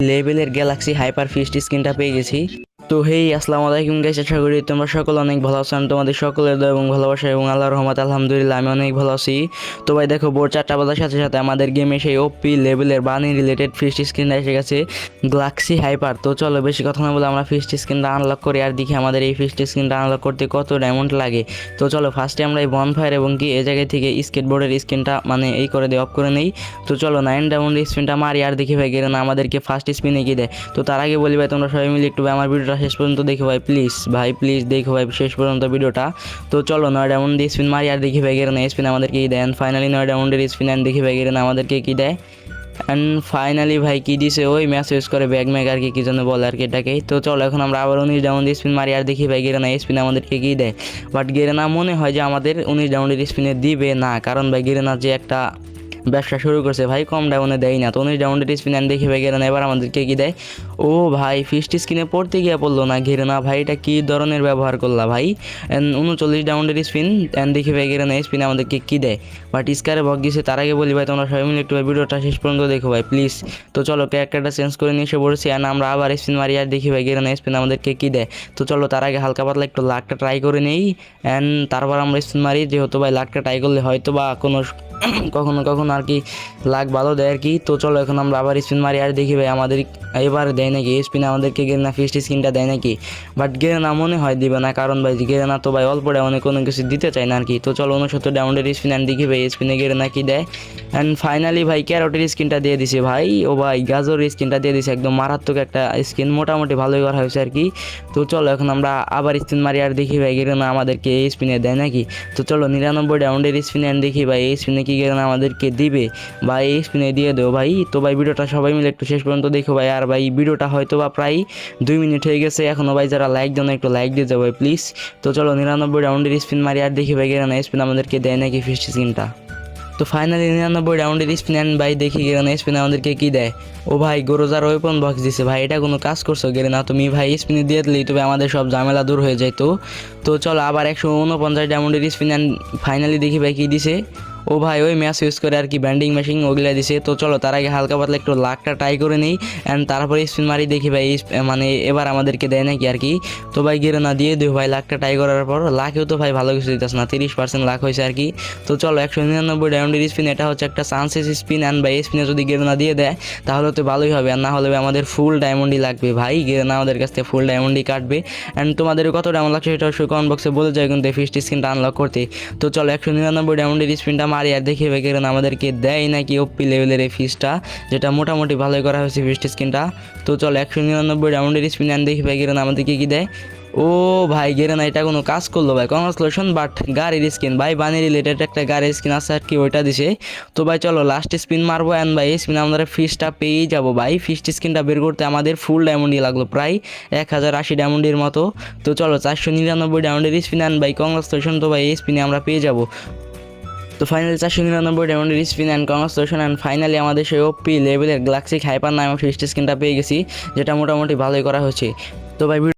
লেভেলের Galaxy hyper feast স্ক্রিনটা পেয়ে গেছি। তো হেই, আসসালামু আলাইকুম গাইস আশা করি তোমরা সকল অনেক ভালো আছো। তোমাদের সকলের দয়া এবং ভালোবাসা এবং আল্লাহর রহমত, আলহামদুলিল্লাহ, আমি অনেক ভালো আছি। তো ভাই, দেখো বোর চারটা বাজার সাথে সাথে আমাদের গেমে সেই ওপি লেভেলের বানি রিলেটেড ফিস্ট স্ক্রিনটা এসে গেছে গ্যালাক্সি হাইপার তো চলো, বেশি কথা না বলে আমরা ফিস্ট স্ক্রিনটা আনলক করি আর দেখি আমাদের এই ফিস্ট স্ক্রিনটা আনলক করতে কত ডায়মন্ড লাগে। তো চলো ফার্স্টে আমরা এই বনফায়ার এবং কি, এই জায়গায় থেকে স্কেটবোর্ডের স্ক্রিনটা মানে এই করে দিয়ে অফ করে নেই। তো চলো নাইন ডায়মন্ডের স্পিনটা মারি আর দেখি ভাই, গেলে না আমাদেরকে ফার্স্ট স্পিনে কি দেয়। তো তার আগে বলি ভাই, তোমরা সবাই মিলে একটু আমার ভিডিওটা শেষ পর্যন্ত দেখো ভাই প্লিজ ভাই প্লিজ দেখো ভাই শেষ পর্যন্ত ভিডিওটা। তো চলো নয় ডায়মন্ড দিয়ে স্পিন মারি আর দেখি ভাই গেলে না স্পিন আমাদেরকে কি দেন ফাইনালি নয় ডায়মন্ডের স্পিন অ্যান্ড দেখি ভাই গেলে না আমাদেরকে কি দেয়। অ্যান্ড ফাইনালি ভাই কী দিছে, ওই ম্যাচ ইউজ করে ব্যাগ ম্যাগ আর কি, কী জন্য বলে আর কি এটাকে। তো চলো, এখন আমরা আবার উনিশ ডাউন্ড স্পিন মারি আর দেখি ভাই গেরে না স্পিন আমাদেরকে কী দেয়। বাট গেরে না মনে হয় যে আমাদের উনিশ ডাউন্ডের স্পিনে দিবে না, কারণ ভাই গেরে না যে একটা ব্যবসা শুরু করছে। ভাই, কম ডাউনে দেয় না। তো উনিশ স্পিন অ্যান্ড দেখি ভাই গেরে না এবার আমাদেরকে কি দেয়? ও ভাই ফিস্ট স্ক্রিনে পড়তে গিয়ে পড়ল না ঘিরে না ভাই, এটা কী ধরনের ব্যবহার করলা ভাই? উনচল্লিশ ডাউন্ডের স্পিন অ্যান্ড দেখি ভাই গেরে না স্পিন আমাদেরকে কী দেয়? বাট স্কারে ভগ দিছে, তার আগে বলি ভাই, তোমরা সবাই মিলে একটু ভিডিওটা শেষ পর্যন্ত দেখো ভাই প্লিজ তো চলো ক্যারেক্টারটা চেঞ্জ করে নিয়ে এসে পড়েছি অ্যান্ড আমরা আবার স্পিন মারি, আর দেখি ভাই গেরে না স্পিন আমাদেরকে কী দেয়? তো চলো, তার আগে হালকা পাতলা একটু লাকটা ট্রাই করে নেই অ্যান্ড তারপর আমরা স্পিন মারি, যেহেতু ভাই লাকটা ট্রাই করলে হয়তো বা কোনো কখনো কখনো আর কি লাগ ভালো দেয় আর কি। তো চলো, এখন আমরা আবার স্পিন মারি, আর দেখি ভাই আমাদের এবার দেয় নাকি? স্পিন আমাদেরকে গেলে না ফিস্ট স্কিনটা দেয় নাকি? বাট গেলে না মনে হয় দিবে না, কারণ ভাই গেলে না তো ভাই অল্প ডাউনে কোনো কিছু দিতে চায় না আর কি। তো চলো উনসত্তর ডাউনের স্পিন অ্যান্ড দেখি ভাই স্পিনে গেলে না কি দেয়। অ্যান্ড ফাইনালি ভাই ক্যারোটের স্কিনটা দিয়ে দিছে ভাই। ও ভাই গাজরের স্কিনটা দিয়ে দিছে, একদম মারাত্মক একটা স্কিন মোটামুটি ভালোই করা হয়েছে আর কি। তো চলো, এখন আমরা আবার স্পিন মারি, আর দেখি ভাই গেলে না আমাদেরকে এই স্পিনে দেয় নাকি? তো চলো, নিরানব্বই ডাউন্ডের স্পিনে অ্যান্ড দেখি ভাই এই স্পিনে কি গেলে না আমাদেরকে দিবে। বা এই স্পিনে দিয়ে দেবো ভাই। তো ভাই, ভিডিওটা সবাই মিলে একটু শেষ পর্যন্ত দেখো ভাই। আর ভাই, ভিডিওটা হয়তো বা প্রায় দুই মিনিট হয়ে গেছে। এখনও ভাই, যারা লাইক দেন একটু লাইক দিয়ে যাব ভাই প্লিজ তো চলো, নিরানব্বই রাউন্ডের স্পিন মারি আর দেখি ভাই গেলে না স্পিন আমাদেরকে দেয় নাকি ফিস্ট স্ক্রিনটা তো ফাইনালি নিরানব্বই রাউন্ডের স্পিন অ্যান্ড ভাই, দেখি গেলে না স্পিন আমাদেরকে কী দেয়। ও ভাই, গোরোজার ওয়েপন বক্স দিছে ভাই, এটা কোনো কাজ করছ গেলে না? তুমি ভাই স্পিনে দিয়ে দিলেই তবে আমাদের সব ঝামেলা দূর হয়ে যায় তো। তো চলো, আবার একশো উনপঞ্চাশ ডায়মন্ডের স্পিন অ্যান্ড ফাইনালি দেখি ভাই কী দিছে। ও ভাই, ওই ম্যাচ ইউজ করে আর কি ব্যান্ডিং মেশিন ওগুলো দিছে। তো চলো, তার আগে হালকা পাতলা একটু লাকটা ট্রাই করে নিই। অ্যান্ড তারপরে স্পিন মারি দেখি ভাই মানে এবার আমাদেরকে দেয় নাকি আর কি। তো ভাই গেলে না, দিয়ে দিও ভাই লাকটা ট্রাই করার পর। লাখেও তো ভাই ভালো কিছু দিতেছে না, তিরিশ পার্সেন্ট লাখ হয়েছে আর কি। তো চলো, একশো নিরানব্বই ডায়মন্ডের স্পিন এটা হচ্ছে একটা চান্সেস স্পিন অ্যান্ড ভাই স্পিনে যদি গেলে না দিয়ে দেয়, তাহলে তো ভালোই হবে। আর না হলে আমাদের ফুল ডায়মন্ডই লাগবে ভাই। গেলে না, আমাদের কাছ থেকে ফুল ডায়মন্ডই কাটবে। অ্যান্ড তোমাদের কত ডায়মন্ড লাগছে সেটা অবশ্যই কমেন্ট বক্সে বলে যায় কিন্তু ফিস্ট স্ক্রিনটা আনলক করতে। তো চলো, একশো নিরানব্বই ডায়মন্ডের স্পিনটা মারি আর দেখি গেলে আমাদেরকে দেয় নাকি ওপি লেভেলের এই ফিসটা যেটা মোটামুটি ভালোই করা হয়েছে ফিস্ট স্ক্রিনটা তো চলো, একশো নিরানব্বই রাউন্ডের স্পিন অ্যান্ড দেখি গেলে আমাদেরকে কি দেয়? ও ভাই গেরে না এটা কোনো কাজ করল ভাই কংগ্রাচুলেশন বাট গাড়ির স্কিন ভাই বানি রিলেটেড একটা গাড়ির স্কিন আছে আর কি, ওইটা দিছে। তো ভাই, চলো লাস্ট স্পিন মারবো অ্যান্ড ভাই স্পিন আমরা ফিসটা পেয়েই যাব ভাই ফিস্ট স্কিনটা বের করতে আমাদের ফুল ডায়মন্ডই লাগল, প্রায় এক হাজার আশি ডায়মন্ডের মতো। তো চলো, চারশো নিরানব্বই ডায়মন্ডের স্পিন অ্যান্ড ভাই কংগ্রাচুলেশন তো ভাই, এই স্পিনে আমরা পেয়ে যাব। তো ফাইনালি চারশো নিরানব্বই ডায়মন্ডের spin and congratulation and finally আমাদের সেই ওপি লেভেলের গ্লাক্সিক হাইপার নামে ফিস্ট স্কিনটা পেয়ে গেছি, যেটা মোটামুটি ভালোই করা হয়েছে। তো ভাই